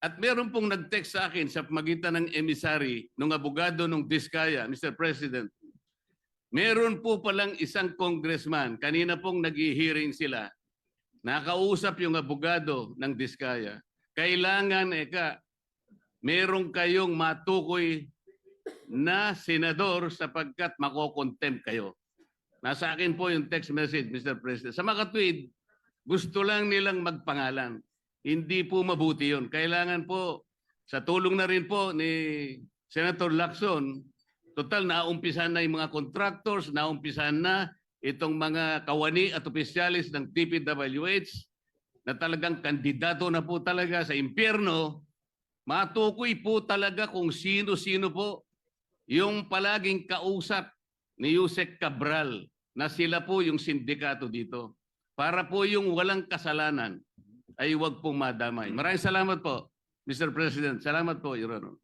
At meron pong nag-text sa akin sa magitan ng emisary ng abogado ng Diskaya, Mr. President. Meron po palang isang congressman, kanina pong nag-hearing sila, nakausap yung abogado ng Diskaya. Kailangan, eka, meron kayong matukoy na senador sapagkat makokontempt kayo. Nasa akin po yung text message, Mr. President. Sa mga tweet, gusto lang nilang magpangalan. Hindi po mabuti yun. Kailangan po, sa tulong na rin po ni Senator Lacson, total naumpisan na yung mga contractors, naumpisan na itong mga kawani at opisyalis ng TPWH na talagang kandidato na po talaga sa impyerno, matukoy po talaga kung sino-sino po yung palaging kausap ni Yusek Cabral na sila po yung sindikato dito. Para po yung walang kasalanan ay huwag pong madamay. Maraming salamat po, Mr. President. Salamat po, Your Honor.